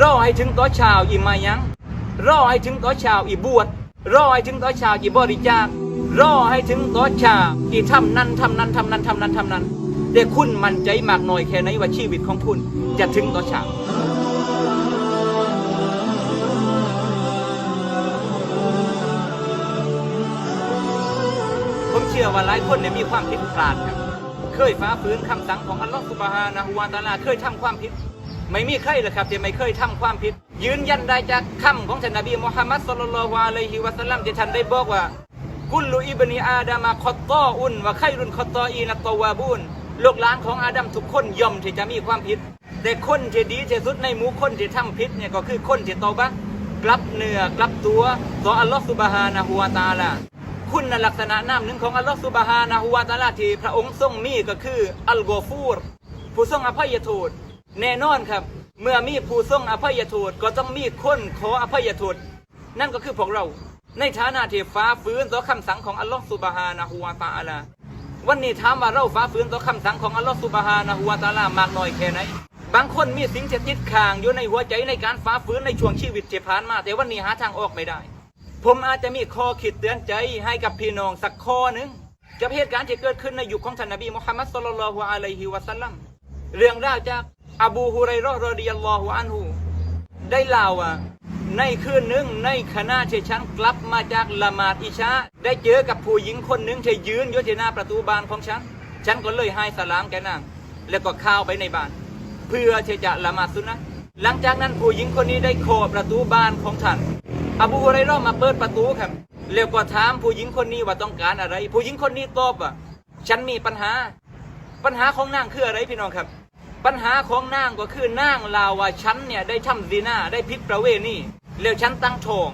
รอให้ถึงต่อชาวอีมายัง รอให้ถึงต่อชาวอีบวชรอให้ถึงต่อชาวอีบริจาครอให้ถึงต่อชาวอีทำนั้นทำนั้นทำนั้นทำนั้นทำนั้นแต่คุณมั่นใจมากน้อยแค่ไหนว่าชีวิตของคุณจะถึงต่อชาวผมเชื่อว่าหลายคนเนี่ยมีความผิดพลาดครับ เคยฝ่าฝืนคำสั่งของอัลลอฮฺสุบฮานะฮูวาตาลาเคยทำความผิด ไม่มีใครเลยครับที่ไม่เคยทำความผิด ยืนยันได้จากคำของท่านนบีมุฮัมมัดสุลลัลลอฮุอะลัยฮิวะสัลลัมที่ท่านได้บอกว่า กุลลุอิบนีอาดามะคอตตออุนวะไครุนคอตตออีนัตตวาบูนลูกหลานของอาดัมทุกคนย่อมที่จะมีความผิด แต่คนที่ดีที่สุดในหมู่คนที่ทำผิดเนี่ยก็คือคนที่ตอบะกลับเนื้อกลับตัวต่ออัลลอฮฺสุบฮานะฮูวาตาลาคุณลักษณะนามหนึ่งของอัลลอฮฺสุบฮานะฮูวาตาลาที่พระองค์ทรงมีก็คืออัลกอฟูรผู้ทรงอภัยโทษ แน่นอนครับ เมื่อมีผู้ทรงอภัยโทษก็ต้องมีคนขออภัยโทษนั่นก็คือพวกเรา ในฐานะที่ฟ้าฟื้นต่อคำสั่งของอัลลอฮฺสุบฮานะฮูวาตะอาลาวันนี้ถามว่าเราฟ้าฟื้นต่อคำสั่งของอัลลอฮฺสุบฮานะฮูวาตาลามากน้อยแค่ไหนบางคนมีสิ่งที่ติดค้างอยู่ในหัวใจในการฟ้าฟื้นในช่วงชีวิตที่ผ่านมา แต่วันนี้หาทางออกไม่ได้ ผมอาจจะมีข้อคิดเตือนใจให้กับพี่น้องสักข้อหนึ่งกับเหตุการณ์ที่เกิดขึ้นในยุคของท่านนบีมุฮัมมัดสุลลัลฮุอะลัยฮิวะสัลลัมเรื่องราวจาก อบูฮุไรราะห์รอฎิยัลลอฮุอันฮูได้เล่าว่าในคืนหนึ่งในขณะที่ฉันกลับมาจากละหมาดอิชา ได้เจอกับผู้หญิงคนหนึ่งที่ยืนอยู่ที่หน้าประตูบ้านของฉัน ฉันก็เลยให้สลามแกนางแล้วก็เข้าไปในบ้าน เพื่อที่จะละหมาดสุนนะหลังจากนั้นผู้หญิงคนนี้ได้โคประตูบ้านของท่านอบูฮุไรราะห์มาเปิดประตูครับแล้วก็ถามผู้หญิงคนนี้ว่าต้องการอะไร ผู้หญิงคนนี้ตอบว่าฉันมีปัญหา ปัญหาของนางคืออะไรพี่น้องครับ ปัญหาของนางก็คือนางลาวว่าฉันเนี่ยได้ทำซีนาได้พิษประเวณีแล้วฉันตั้งท้อง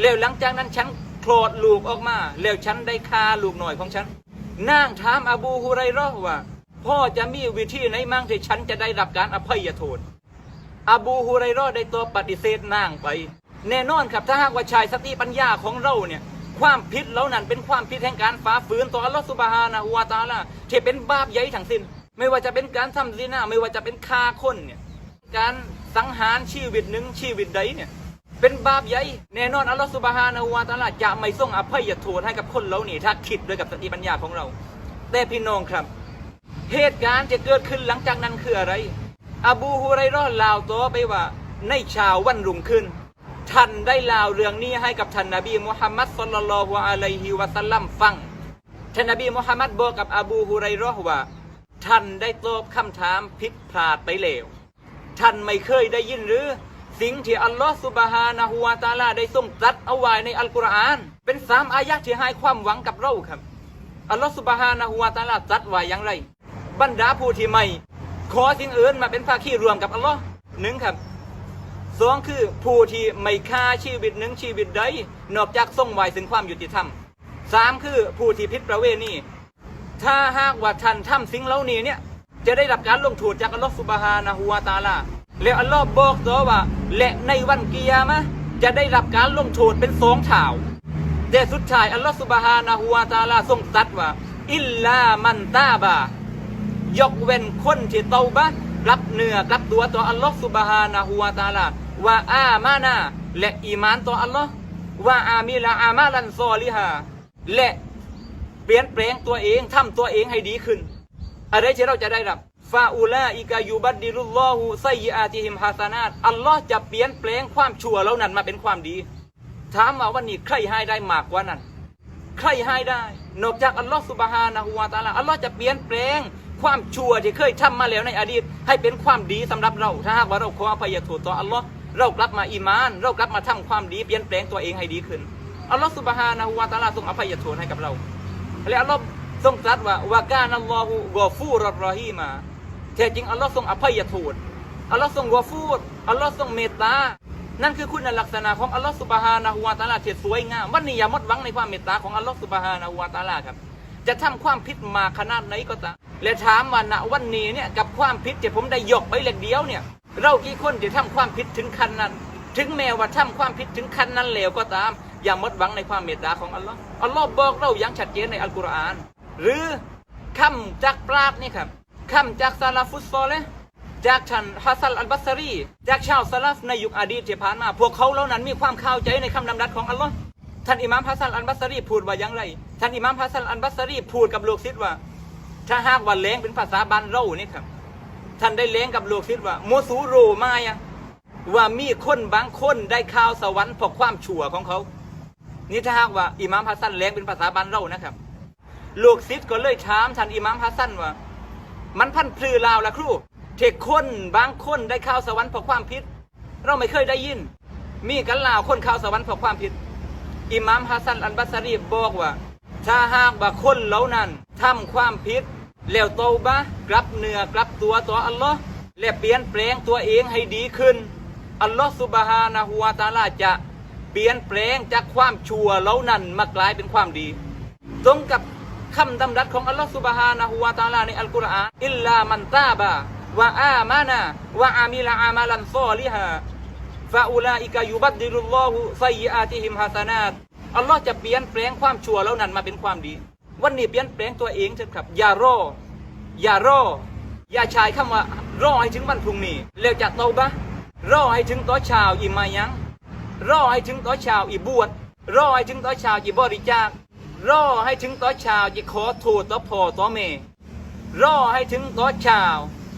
แล้วหลังจากนั้นฉันโคลอดลูกออกมา แล้วฉันได้ฆ่าลูกหน่อยของฉันนางถามอบูฮุไรราะห์ว่า พ่อจะมีวิธีไหนมั่งที่ฉันจะได้รับการอภัยโทษอบูฮุไรราะห์ได้ตัวปฏิเสธนางไป แน่นอนครับถ้าหากว่าชายสติปัญญาของเราเนี่ยความผิดเหล่านั้นเป็นความผิดแห่งการฝ่าฝืนต่ออัลลอฮฺสุบฮานะฮูวาตะอาลาที่เป็นบาปใหญ่ทั้งสิ้น ไม่ว่าจะเป็นการทำซีนาไม่ว่าจะเป็นฆ่าคนเนี่ยการสังหารชีวิตหนึ่งชีวิตใดเนี่ยเป็นบาปใหญ่แน่นอนอัลลอฮฺสุบฮานะฮูวาตะอาลาจะไม่ทรงอภัยโทษให้กับคนเหล่านี้ถ้าคิดด้วยกับสติปัญญาของเรา แต่พี่น้องครับ เหตุการณ์จะเกิดขึ้นหลังจากนั้นคืออะไร อบูฮุไรราะห์เล่าวต่อไปว่าในเช้าวันรุ่งขึ้น ท่านได้ลาวเรื่องนี้ให้กับท่านนบีมุฮัมมัดสุลลัลลอฮุอะลัยฮิวะสัลลัมฟังท่านนบีมุฮัมมัดบอกกับอบูฮุไรราะห์ว่า ท่านได้ตอบคำถามผิดพลาดไปแล้ว ท่านไม่เคยได้ยินหรือ สิ่งที่อัลลอฮฺสุบฮานะฮูวาตาลาได้ทรงตรัสเอาไว้ในอัลกุรอาน เป็นสามอายะห์ที่ให้ความหวังกับเราครับ อัลลอฮฺสุบฮานะฮูวาตาลาตรัสไว้อย่างไร บรรดาผู้ที่ไม่ขอสิ่งอื่นมาเป็นภาคีรวมกับอัลลอฮ์หนึ่งครับสองคือผู้ที่ไม่ฆ่าชีวิตหนึ่งชีวิตใดนอกจากทรงไว้ซึ่งความยุติธรรมสามคือผู้ที่พิษประเวณี ถ้าหากว่าท่านทำสิ่งเหล่านี้เนี่ยจะได้รับการลงโทษจากอัลลอฮ์สุบฮานะฮูวาตาลาแล้วอัลลอฮ์บอกต่อว่า และในวันกิยามะจะได้รับการลงโทษเป็นสองเท่าแต่สุดท้ายอัลลอฮ์สุบฮานะฮูวาตาลาทรงตรัสว่า อิลลามันตาบายกเว้นคนที่เตาบะห์กลับเนื้อกลับตัวต่ออัลลอฮ์สุบฮานะฮูวาตาลาว่าอามานาและอีมานต่ออัลลอฮ์ว่าอามิละอามาลันซอลิฮาและ ปลี่ยนแปลงตัวเองทำตัวเองให้ดีขึ้น อะไรที่เราจะได้รับฟาอูลาอิกายูบัดดิลุลลอฮูไซยอาติฮิมฮาซานาตอัลลอฮ์จะเปลี่ยนแปลงความชั่วเหล่านั้นมาเป็นความดี ถามว่าวันนี้ใครให้ได้มากกว่านั้น ใครให้ได้ นอกจากอัลลอฮ์สุบฮานะฮูวาตาลาอัลลอฮ์จะเปลี่ยนแปลงความชั่วที่เคยทำมาแล้วในอดีต ให้เป็นความดีสำหรับเรา ถ้าหากว่าเราขออภัยโทษต่ออัลลอฮ์เรากลับมาอีมาน เรากลับมาทำความดีเปลี่ยนแปลงตัวเองให้ดีขึ้นอัลลอฮ์สุบฮานะฮูวาตาลาทรงอภัยโทษให้กับเรา และอัลลอฮ์ทรงตรัสว่าวากานัลลอฮุกอฟูรอรอฮีมาแท้จริงอัลลอฮ์ทรงอภัยโทษอัลลอฮ์ทรงกอฟูรอัลลอฮ์ทรงเมตตา นั่นคือคุณลักษณะของอัลลอฮ์สุบฮานะฮูวาตาลาที่สวยงามวันนี้อย่าหมดหวังในความเมตตาของอัลลอฮ์สุบฮานะฮูวาตาลาครับ จะทำความผิดมาขนาดไหนก็ตามและถามว่าณวันนี้เนี่ยกับความผิดที่ผมได้ยกไปเล็กเดียวเนี่ยเรากี่คนที่ทำความผิดถึงขั้นนั้น ถึงแม้ว่าทำความผิดถึงขั้นนั้นแล้วก็ตาม อย่าหมดหวังในความเมตตาของอัลลอฮ์อัลลอฮ์บอกเราอย่างชัดเจนในอัลกุรอาน หรือคำจากปราดนี่ครับคำจากซาลาฟุตซอลเลจากท่านฮัสซันอัลบัสรี จากชาวซาลฟในยุคอดีตที่ผ่านมา พวกเขาเหล่านั้นมีความเข้าใจในคำดำรัสของอัลลอฮ์ท่านอิหม่ามฮัสซันอัลบัสรีพูดว่าอย่างไร ท่านอิหม่ามฮัสซันอัลบัสรีพูดกับลูกศิษย์ว่า ถ้าหากว่าเลงเป็นภาษาบานเรานี่ครับ ท่านได้เลงกับลูกศิษย์ว่าโมสูโรมายังว่ามีคนบางคนได้ข่าวสวรรค์เพราะความชั่วของเขา นี่ถ้าหากว่าอิหม่ามฮัสซันเลงเป็นภาษาบ้านเรานะครับ ลูกศิษย์ก็เลยถามท่านอิหม่ามฮัสซันว่า มันพันพลือลาวละครูเทคนบางคนได้ข่าวสวรรค์เพราะความผิด เราไม่เคยได้ยิน มีกันลาวคนข่าวสวรรค์เพราะความผิดอิหม่ามฮัสซันอันบัสรีบอกว่า ถ้าหากว่าคนเหล่านั้นทำความผิด แล้วโตบะกลับเนื้อกลับตัวต่ออัลลอฮ์และเปลี่ยนแปลงตัวเองให้ดีขึ้นอัลลอฮ์สุบฮานะฮูวาตาลาจะ เปลี่ยนแปลงจากความชั่วเหล่านั้นมากลายเป็นความดี ตรงกับคำดำรัสของอัลลอฮฺสุบฮานะฮูวาตาลาในอัลกุรอานอิลลามันตาบะวะอามานะวะอามิลอามาลันซอลิฮะฟาอูลาอิกายุบัดดิลุลลอฮุไซยอาติฮิมฮาสนาตอัลลอฮ์จะเปลี่ยนแปลงความชั่วเหล่านั้นมาเป็นความดี วันนี้เปลี่ยนแปลงตัวเองเถอะครับ อย่ารอ อย่ารอ อย่าใช้คำว่ารอให้ถึงวันพรุ่งนี้แล้วจะเตาบะรอให้ถึงตอเช้าอีมายัง รอให้ถึงตอช้าอีบวชรอให้ถึงตอช้าอีบริจาครอให้ถึงตอช้าอีขอโทษต่อพ่อต่อแม่รอให้ถึงตอช้า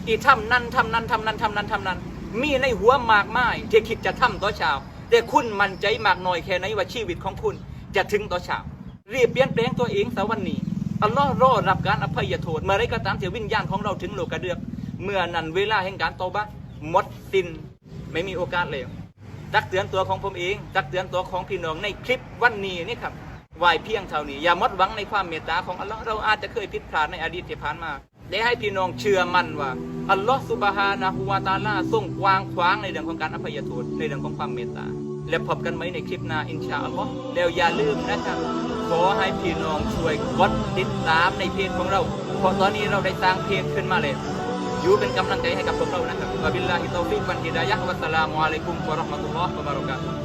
อีทำนั่นทำนั่นทำนั่นทำนั่นทำนั่นมีในหัวมากมายที่คิดจะทำตอช้าแต่คุณมั่นใจมากน้อยแค่ไหนว่าชีวิตของคุณจะถึงตอช้ารีบเปลี่ยนแปลงตัวเองสวันนี้อัลลอฮ์รอรับการอภัยโทษเมื่อไรก็ตามที่วิญญาณของเราถึงโลกกระเดือก เมื่อนั้นเวลาแห่งการตอบัหมดสิ้นไม่มีโอกาสแล้ว ตักเตือนตัวของผมเอง ตักเตือนตัวของพี่น้องในคลิปวันนี้นี่ครับวายเพียงเท่านี้ อย่ามดหวังในความเมตตาของอัลลอฮ์เราอาจจะเคยผิดพลาดในอดีตที่ผ่านมาได้ให้พี่น้องเชื่อมั่นว่าอัลลอฮ์สุบฮานะฮูวาตาลาทรงกว้างขวางในเรื่องของการอภัยโทษในเรื่องของความเมตตา และพบกันไหมในคลิปหน้าอินชาอัลลอฮ์แล้วอย่าลืมนะครับ ขอให้พี่น้องช่วยกดติดตามในเพจของเราเพราะตอนนี้เราได้สร้างเพจขึ้นมาแล้ว ยู่เป็นกำลังใจให้กับพวกเรานะครับวะบิลลาฮิตอฟิกวันฮิดายะฮ์วัสสลามุอะลัยกุมวะเราะห์มะตุลลอฮ์วะบะเราะกาตุฮ์